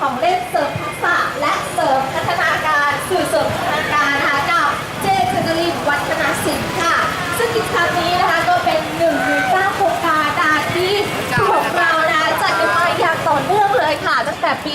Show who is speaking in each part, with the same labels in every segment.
Speaker 1: ของเล่นเสริมทักษะและเสริมพัฒนาการสื่อเสริมพัฒนาการนะคะกับเจเจนรีวัฒนศิลป์ค่ะ ซึ่งกิจกรรมนี้นะคะก็เป็นหนึ่งในเก้าโครงการนะที่ของเรานะจัดกันมาอย่างต่อเนื่องเลยค่ะ ตั้งแต่ปี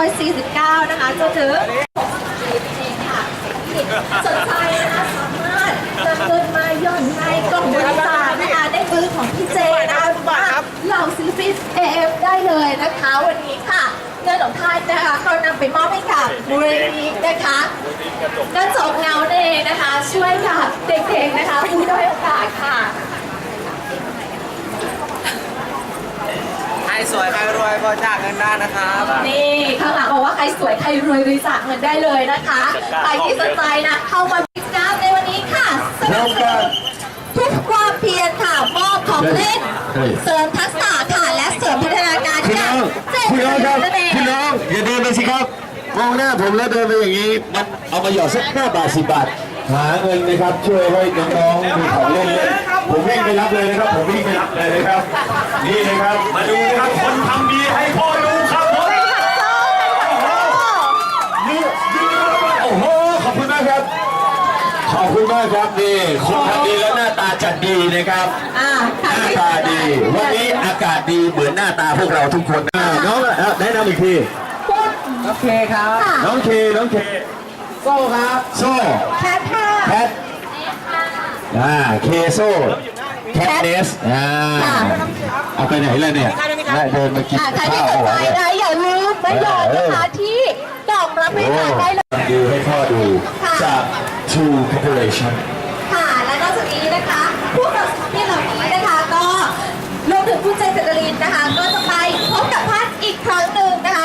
Speaker 1: 2549 นะคะจนถึง60ปีเองค่ะสนใจนะคะสามารถนำเงินมาย่อนในกล่องบริจาคนะคะได้มือของพี่เจนะคะรือว่าเหล่าศิลปินเอฟได้เลยนะคะวันนี้ค่ะ ของท่านนะคะเขานำไปมอบให้กับมูลนิธินะคะกระจกเงาเนยนะคะ ช่วยกับเด็กๆนะคะผู้ด้อยโอกาสค่ะ
Speaker 2: ใครสวยใครรวยก็จ้างเงินได้นะครับ
Speaker 1: นี่ข้างหลังบอกว่าใครสวยใครรวยบริจาคเงินได้เลยนะคะใครที่สนใจนะเข้ามาบิสนัสในวันนี้ค่ะสนับสนุนทุกความเพียรค่ะมอบของเล่นเสริมทักษะค่ะและ
Speaker 3: คุณน้องครับ
Speaker 1: นั่นเอง
Speaker 3: คุณน้องอย่าเดินไปสิครับมองหน้าผมแล้วเดินไปอย่างนี้มันเอามาหยอดสักห้าบาทสิบบาทหาเงินนะครับช่วยให้น้องๆมีของเล่นเล่นผมวิ่งไปรับเลยนะครับ ผมวิ่งไปรับเลยนะครับ นี่นะครับ มาดูนะครับคนทำดีให้พ่อดูครับผมนี่นี่นะครับโอ้โหขอบคุณมากครับ ขอบคุณมากครับนี่คนทำดีแล้วหน้าตาจัดดีนะครับ
Speaker 1: อ่า
Speaker 3: ห
Speaker 1: ค่ะ
Speaker 3: น้าตาดี วันนี้อากาศดีเหมือนหน้าตาพวกเราทุกคนอ่าน้องอะแนะนำอีกที
Speaker 1: พูด
Speaker 2: โอเคครับ
Speaker 1: ค่ะ
Speaker 3: น้องเค น้องเค
Speaker 2: โซ่ครับ
Speaker 3: โซ่
Speaker 1: แคทค่ะ
Speaker 3: แคทอ่า เคโซ่ แคทเนสอ่าเอาไปไหนล่ะเนี่ยได้เดินมากิน
Speaker 1: อ่าใครที่
Speaker 3: ข้าว
Speaker 1: สน
Speaker 3: เอา
Speaker 1: ใจ
Speaker 3: ไว้เนี่ย
Speaker 1: นะอย่าลืมมาหยอดนะคะที่กล่องรับบริ
Speaker 3: โอ้
Speaker 1: จาคได้เลย
Speaker 3: ดูให้พ่อดูจาก True Corporation
Speaker 1: ค่ะ และนอกจากนี้นะคะ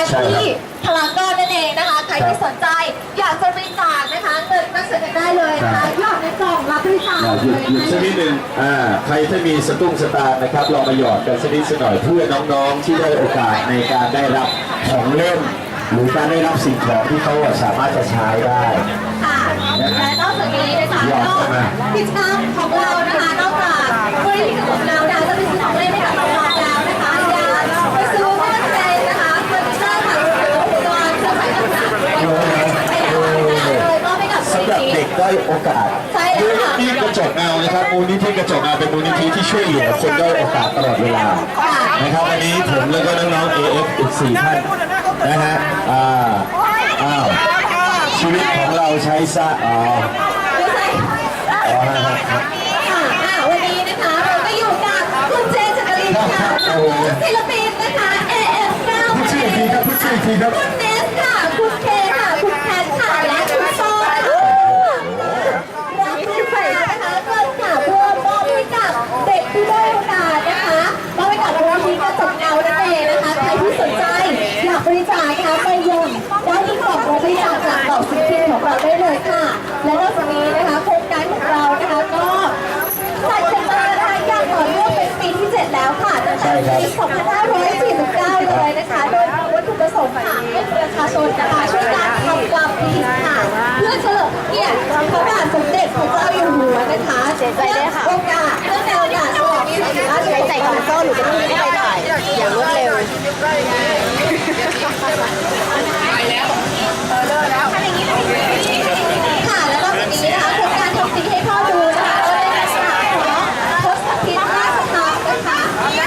Speaker 3: ใช่ครับ
Speaker 1: ที่พลากรนั่นเองนะคะ ใครที่สนใจ อยากจะบริจาคนะคะเงินนักเสนอได้เลยนะคะยอดในกล่องรับบริจาค
Speaker 3: อ่าหยุดหยุดสักนิดหนึ่งอ่าใครถ้ามีสตุ้งสตางค์นะครับลองมาหยอดกันสักนิดสักหน่อยเพื่อน้องๆ ที่ได้โอกาสในการได้รับของเล่นหรือการได้รับสิ่งของที่เขาสามารถจะใช้ได้
Speaker 1: ค่ะและนอกจากนี้นะคะ
Speaker 3: ยอด
Speaker 1: ก็
Speaker 3: มาก
Speaker 1: กิจกรรมของเรานะคะนอกจากบริษัทของเรานะคะจะเป็นซื้อของเล่นให้กับน้องๆ อย
Speaker 3: โอกาส
Speaker 1: ใช่แล้วค่ะ
Speaker 3: มูลนิธิกระจกเงานะครับมูลนิธิกระจกเงาเป็นมูลนิธิที่ช่วยเหลือคนด้อยโอกาสตลอดเวลานะครับวันนี้ผมแล้วก็น้องๆ AF อีก4ท่านนะฮะอ่าอ้าวชีวิตของเราใช้ซะอ๋อ
Speaker 1: ไม่ใช่
Speaker 3: อ๋อฮะฮะฮะ
Speaker 1: ค่ะอ่าวันนี้นะคะเราก็อยู่กับคุณเจนจักรีนค่ะ
Speaker 3: โอ้โห
Speaker 1: ศิลปินนะคะ AF9
Speaker 3: พูดชื่ออีกทีครับพูดชื่ออีกทีครับ
Speaker 1: คุณเน ปี 2549 เลยนะคะ โดยวัตถุประสงค์ค่ะให้ประชาชนนะคะช่วยกันทำความดีค่ะ เพื่อเฉลิมเกียรติพระบาทสมเด็จพระเจ้าอยู่หัวนะคะเสียใจด้วยค่ะโอกาสเนื่องในโอกาสฉลอง25
Speaker 4: ใช้ใจก่อนโซ่หนูจะต้องรีบไปถ่ายอย่างรวดเร็ว
Speaker 1: ค่ะแล้วก็วันนี้นะคะโครงการทำดีให้พ่อดูนะคะก็ได้ในสนามของทศพิธราชธรรมนะคะ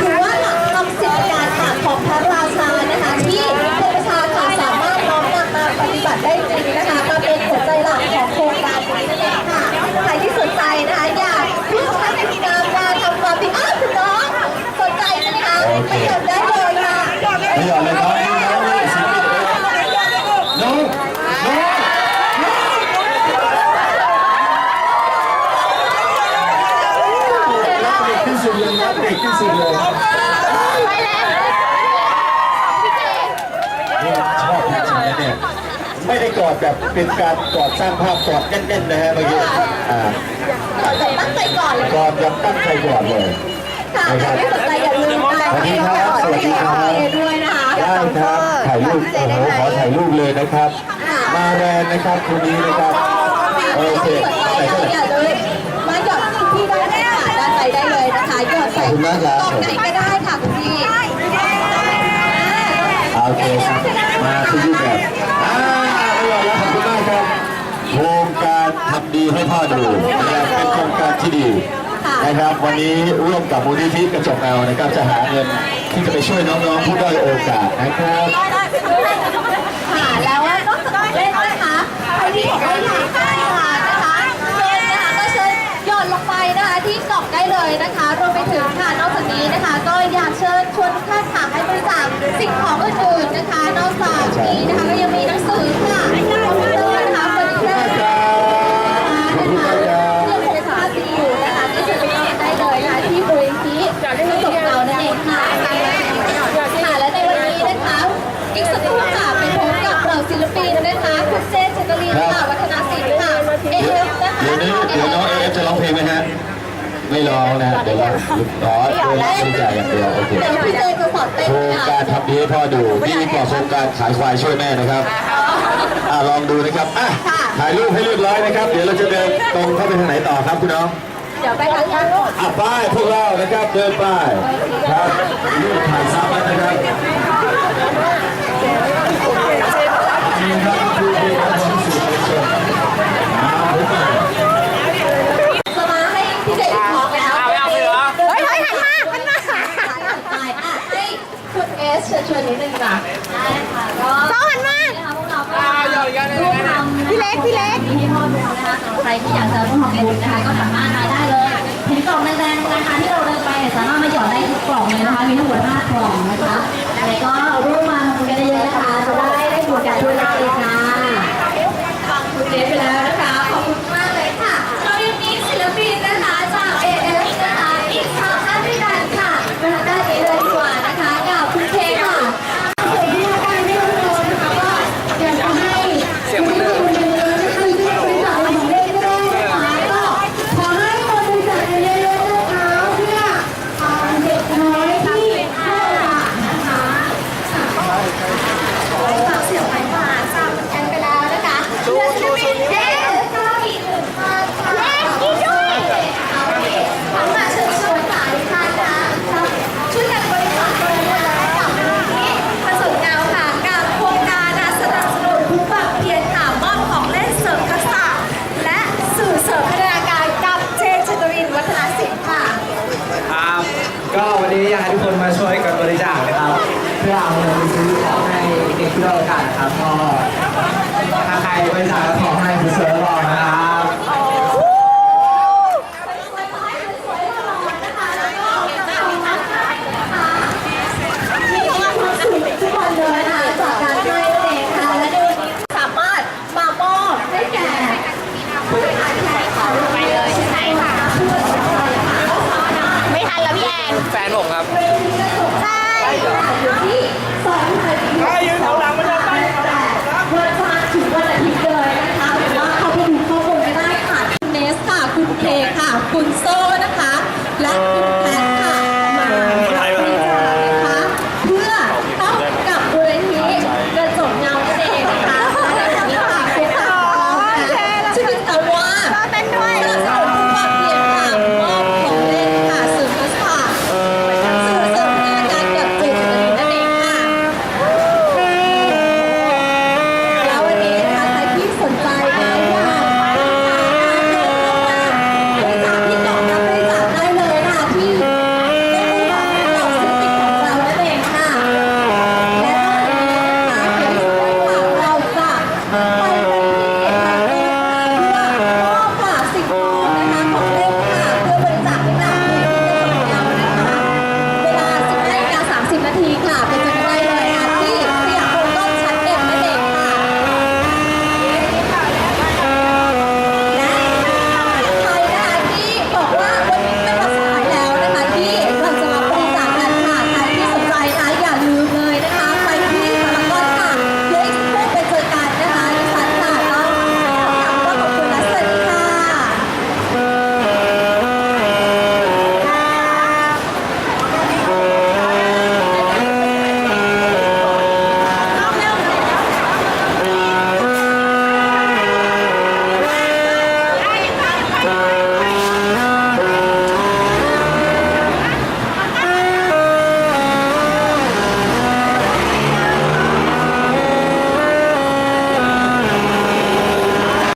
Speaker 1: ถือว่าหลักธรรมสิบประการค่ะของพระราชานะคะ ที่เป็นประชาค่ะสามารถน้อมนำมาปฏิบัติได้จริงนะคะมาเป็นหัวใจหลักของโครงการนี้นั่นเองค่ะใครที่สนใจนะคะอยากร่วมทำกิจกรรมการทำความดีอ้าวคุณน้องสนใจใช่ไหมคะไปหยดได้เลยค่ะ
Speaker 3: ไม่หยอดเลยครับน้องนี่สิน้องน้องรักเด็กที่ สุดเลยรักเด็กที่สุดเลยนี่ชอบจริงๆนะเนี่ยไม่ได้กอดแบบเป็นการกอดสร้างภาพกอดแน่นๆนะฮะเมื่อกี้อ่า
Speaker 1: ก่อนจะตั้งใจก่อนเลย
Speaker 3: กอดแบบตั้งใจกอดเลย
Speaker 1: ค่ะใครที่สนใจอย่าลืมนะคะ
Speaker 3: สวัสดีครับสวัสดีครับ
Speaker 1: ด้วยนะคะ
Speaker 3: ได้ครับถ่ายรูปโอ้โหขอถ่ายรูปเลยนะครับ มาแรงนะครับคนนี้นะครับโอเคใส่เท่าไหร่
Speaker 1: อย่าเลยมาหยอ อดใส่
Speaker 3: ขอบคุณมากครับ
Speaker 1: ตองไหนก็ได้ค่ะคุณพี่
Speaker 3: โอเคครับ มาที่ยี่แบบอ่าไม่รอแล้วขอบคุณมากครับ โครงการทำดีให้พ่อดูนะครับเป็นโครงการที่ดีนะครับวันนี้ร่วมกับมูลนิธิกระจกเงานะครับจะหาเงินที่จะไปช่วยน้องๆผู้ด้อยโอกาสนะครับ
Speaker 1: สิ่งของอื่นๆนะคะ นอกจากนี้นะคะก็ยังมีหนังสือค่ะคอมพิวเตอร์นะคะเฟอร์นิเจอร์นะคะเครื่องโทรศัพท์อยู่นะคะก็จะไปได้เลยนะคะที่บริษัทกระจกเงานั่นเองค่ะค่ะและในวันนี้นะคะอีกสักครู่ค่ะเป็นพบกับเหล่าศิลปินนะคะคุณเจเจตลีนค่ะ
Speaker 3: ไม่ร้องนะฮะเดี๋ยวเราร้องเพื่อรับบริจาคอย่างเดียวโอเค
Speaker 1: เดี๋ยวพี่เจจะสอนเต้น
Speaker 3: โครง
Speaker 1: ค่ะ
Speaker 3: การทำดีให้พ่อดูนี่กว่าโครงการขายควายช่วยแม่นะครับอ่าลองดูนะครับอะถ่ายรูปให้เรียบร้อยนะครับ เดี๋ยวเราจะเดินตรงเข้าไปทางไหนต่อครับคุณน้อง
Speaker 1: เดี๋ยวไปทางด้านโน้น
Speaker 3: อะป้ายพวกเรานะครับเดินป้ายครับรูปถ่ายซ้ำไว้นะครับนี่ครับคือเป็นการพิสูจน์ชนมาผมมา
Speaker 1: จะมาให้พี่เจอีกของแล้ว
Speaker 2: เอาเอาเลยเหรอ
Speaker 1: เฮ้ยเฮ้ยหันมาหันมาไปอะให้คุณ เอสเชิญชวนนิดนึงค่ะได้ค่ะก็
Speaker 4: ซ้อนมา
Speaker 1: นะคะพวกเราก็ร่วมทำ
Speaker 4: พี่เล็กพี่เล็ก
Speaker 1: ที่พ่อดูนะคะสำหรับใครที่อยากจะร่วมทำบุญนะคะ ก็สามารถมาได้เลยเห็นกล่องแดงๆนะคะที่เราเดินไปเนี่ยสามารถมาหยอดได้ทุกกล่องเลยนะคะมีทั้งหมด5กล่องนะคะแล้วก็ร่วมมาทำบุญกันเยอะๆนะคะจะได้ได้บุญกันด้วยนะคะฟังคุณเจฟไปแล้วนะคะ